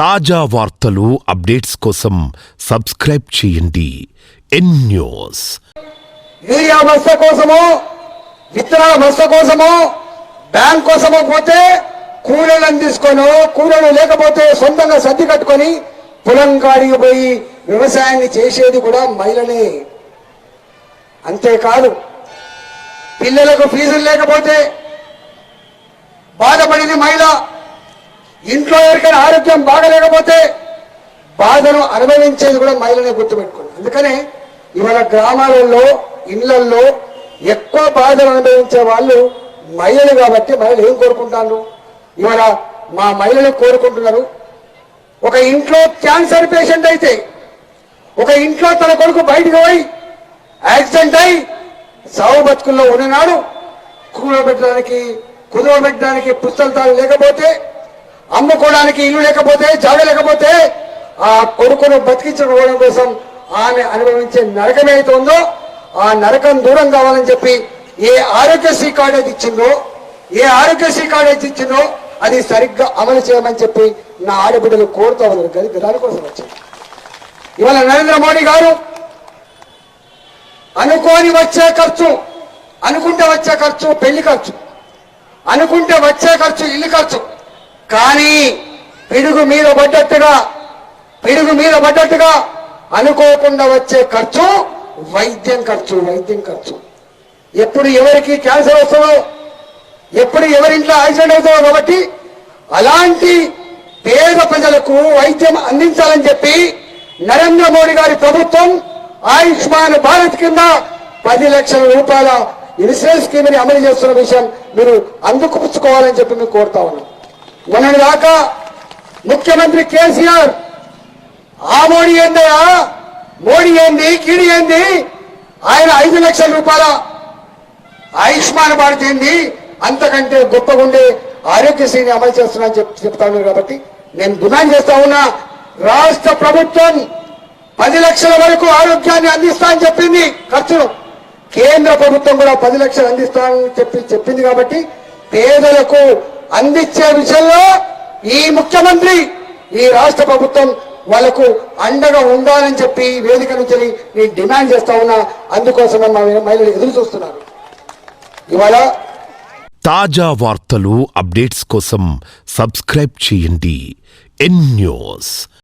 తాజా వార్తలు అప్డేట్స్ కోసం సబ్స్క్రైబ్ చేయండి. ఎన్ న్యూస్. యూరియా బస్త కోసమో విత్తనాల బస్త కోసమో బ్యాంక్ కోసమో పోతే కూలీలను తీసుకొని కూలీలు లేకపోతే సొంతంగా సర్ది కట్టుకొని పొలం కాడికి పోయి వ్యవసాయాన్ని చేసేది కూడా మహిళనే అంతేకాదు పిల్లలకు ఫీజులు లేకపోతే బాధపడింది మహిళ. ఇంట్లో ఎవరికైనా ఆరోగ్యం బాగలేకపోతే బాధను అనుభవించేది కూడా మహిళనే గుర్తుపెట్టుకోండి. అందుకనే ఇవాళ గ్రామాలలో ఇళ్ళలో ఎక్కువ బాధను అనుభవించే వాళ్ళు మహిళలు కాబట్టి మహిళలు ఏం కోరుకుంటాను ఇవాళ మా మహిళలు కోరుకుంటున్నారు ఒక ఇంట్లో క్యాన్సర్ పేషెంట్ అయితే ఒక ఇంట్లో తన కొడుకు బయటకు పోయి యాక్సిడెంట్ అయి సావు బతుకుల్లో ఉన్ననాడు కూడబెట్టడానికి కుదవబెట్టడానికి పుస్తకాలు లేకపోతే అమ్ముకోవడానికి ఇల్లు లేకపోతే జాగ లేకపోతే ఆ కొడుకును బతికించుకోవడం కోసం ఆమె అనుభవించే నరకం ఏదైతే ఉందో ఆ నరకం దూరం కావాలని చెప్పి ఏ ఆరోగ్యశ్రీ కార్డు అయితే ఇచ్చిందో ఏ ఆరోగ్యశ్రీ కార్డు అయితే ఇచ్చిందో అది సరిగ్గా అమలు చేయమని చెప్పి నా ఆడబిడ్డలు కోరుతా ఉన్నారు. గది దానికోసం వచ్చింది ఇవాళ నరేంద్ర మోడీ గారు అనుకోని వచ్చే ఖర్చు అనుకుంటే వచ్చే ఖర్చు పెళ్ళి ఖర్చు. అనుకుంటే వచ్చే ఖర్చు ఇల్లు ఖర్చు. కానీ పిడుగు మీద పడ్డట్టుగా పిడుగు మీద పడ్డట్టుగా అనుకోకుండా వచ్చే ఖర్చు వైద్యం ఖర్చు వైద్యం ఖర్చు. ఎప్పుడు ఎవరికి క్యాన్సర్ వస్తుందో ఎప్పుడు ఎవరింట్లో యాక్సిడెంట్ అవుతుందో కాబట్టి అలాంటి పేద ప్రజలకు వైద్యం అందించాలని చెప్పి నరేంద్ర మోడీ గారి ప్రభుత్వం ఆయుష్మాన్ భారత్ కింద పది లక్షల రూపాయల ఇన్సూరెన్స్ స్కీమ్ని అమలు చేస్తున్న విషయం మీరు అందుకుపుచ్చుకోవాలని చెప్పి మేము కోరుతా ఉన్నాం. మొన్నటి దాకా ముఖ్యమంత్రి కేసీఆర్ ఆ మోడీ ఏందయ్యా? మోడీ ఏంది? కీడి ఏంది? ఆయన ఐదు లక్షల రూపాయల ఆయుష్మాన్ భారత్ ఏంది? అంతకంటే గొప్పగా ఉండే ఆరోగ్యశ్రీని అమలు చేస్తున్నా చెప్ చెప్తా ఉన్నారు కాబట్టి నేను డిమాండ్ చేస్తా ఉన్నా. రాష్ట్ర ప్రభుత్వం పది లక్షల వరకు ఆరోగ్యాన్ని అందిస్తా అని చెప్పింది. ఖర్చును కేంద్ర ప్రభుత్వం కూడా పది లక్షలు అందిస్తానని చెప్పి చెప్పింది కాబట్టి పేదలకు అందించే విషయంలో ఈ ముఖ్యమంత్రి ఈ రాష్ట్ర ప్రభుత్వం వాళ్ళకు అండగా ఉండాలని చెప్పి వేదిక నుంచి నేను డిమాండ్ చేస్తా ఉన్నా. అందుకోసం మా మహిళలు ఎదురు చూస్తున్నారు. ఇవాళ తాజా వార్తలు అప్డేట్స్ కోసం సబ్స్క్రైబ్ చేయండి. ఎన్ న్యూస్